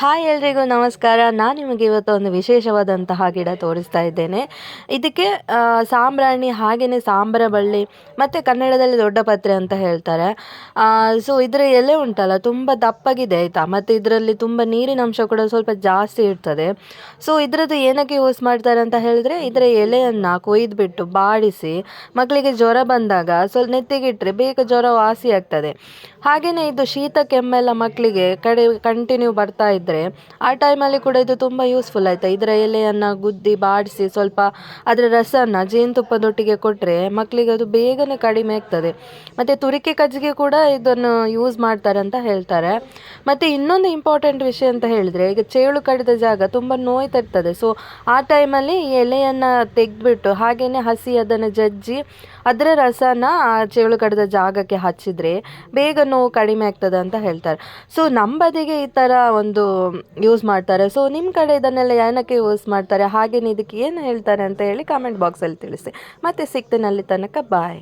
Hi ಎಲ್ರಿಗೂ ನಮಸ್ಕಾರ. ನಾನು ನಿಮಗೆ ಇವತ್ತು ಒಂದು ವಿಶೇಷವಾದಂತಹ ಗಿಡ ತೋರಿಸ್ತಾ ಇದ್ದೇನೆ. ಇದಕ್ಕೆ ಸಾಂಬ್ರಾಣಿ ಹಾಗೆಯೇ ಸಾಂಬಾರ ಬಳ್ಳಿ ಮತ್ತು ಕನ್ನಡದಲ್ಲಿ ದೊಡ್ಡ ಪತ್ರೆ ಅಂತ ಹೇಳ್ತಾರೆ. ಸೊ ಇದರ ಎಲೆ ಉಂಟಲ್ಲ, ತುಂಬ ದಪ್ಪಗಿದೆ ಆಯಿತಾ? ಮತ್ತು ಇದರಲ್ಲಿ ತುಂಬ ನೀರಿನ ಅಂಶ ಕೂಡ ಸ್ವಲ್ಪ ಜಾಸ್ತಿ ಇರ್ತದೆ. ಸೊ ಇದರದ್ದು ಏನಕ್ಕೆ ಯೂಸ್ ಮಾಡ್ತಾರೆ ಅಂತ ಹೇಳಿದ್ರೆ, ಇದರ ಎಲೆಯನ್ನು ಕೊಯ್ದುಬಿಟ್ಟು ಬಾಡಿಸಿ ಮಕ್ಕಳಿಗೆ ಜ್ವರ ಬಂದಾಗ ಸ್ವಲ್ಪ ನೆತ್ತಿಗಿಟ್ಟರೆ ಬೇಗ ಜ್ವರ ವಾಸಿ ಆಗ್ತದೆ. ಹಾಗೆಯೇ ಇದು ಶೀತ ಕೆಮ್ಮೆಲ್ಲ ಮಕ್ಕಳಿಗೆ ಕಡೆ ಕಂಟಿನ್ಯೂ ಬರ್ತಾ ಇದ್ದರೆ ಆ ಟೈಮಲ್ಲಿ ಕೂಡ ಇದು ತುಂಬ ಯೂಸ್ಫುಲ್ ಆಯಿತಾ. ಇದರ ಎಲೆಯನ್ನು ಗುದ್ದಿ ಬಾಡಿಸಿ ಸ್ವಲ್ಪ ಅದರ ರಸನ ಜೇನುತುಪ್ಪದೊಟ್ಟಿಗೆ ಕೊಟ್ಟರೆ ಮಕ್ಕಳಿಗೆ ಅದು ಬೇಗನೆ ಕಡಿಮೆ ಆಗ್ತದೆ. ಮತ್ತು ತುರಿಕೆ ಕಜ್ಜಿಗೆ ಕೂಡ ಇದನ್ನು ಯೂಸ್ ಮಾಡ್ತಾರೆ ಅಂತ ಹೇಳ್ತಾರೆ. ಮತ್ತು ಇನ್ನೊಂದು ಇಂಪಾರ್ಟೆಂಟ್ ವಿಷಯ ಅಂತ ಹೇಳಿದರೆ, ಈಗ ಚೇಳು ಕಡಿದ ಜಾಗ ತುಂಬ ನೋವು ತರ್ತದೆ ಸೊ ಆ ಟೈಮಲ್ಲಿ ಎಲೆಯನ್ನು ತೆಗೆದ್ಬಿಟ್ಟು ಹಾಗೆಯೇ ಹಸಿ ಅದನ್ನು ಜಜ್ಜಿ ಅದರ ರಸನ ಆ ಚೇಳು ಕಡಿದ ಜಾಗಕ್ಕೆ ಹಚ್ಚಿದರೆ ಬೇಗ ನೋವು ಕಡಿಮೆ ಆಗ್ತದೆ ಅಂತ ಹೇಳ್ತಾರೆ. ಸೊ ನಮ್ಮ ಬದಿಗೆ ಈ ಥರ ಒಂದು ಯೂಸ್ ಮಾಡ್ತಾರೆ. ಸೊ ನಿಮ್ಮ ಕಡೆ ಇದನ್ನೆಲ್ಲ ಏನಕ್ಕೆ ಯೂಸ್ ಮಾಡ್ತಾರೆ? ಹಾಗೇನೆ ಇದಕ್ಕೆ ಏನು ಹೇಳ್ತಾರೆ ಅಂತ ಹೇಳಿ ಕಾಮೆಂಟ್ ಬಾಕ್ಸಲ್ಲಿ ತಿಳಿಸಿ. ಮತ್ತೆ ಸಿಗ್ತೇನೆ ಅಲ್ಲಿ ತನಕ. ಬಾಯ್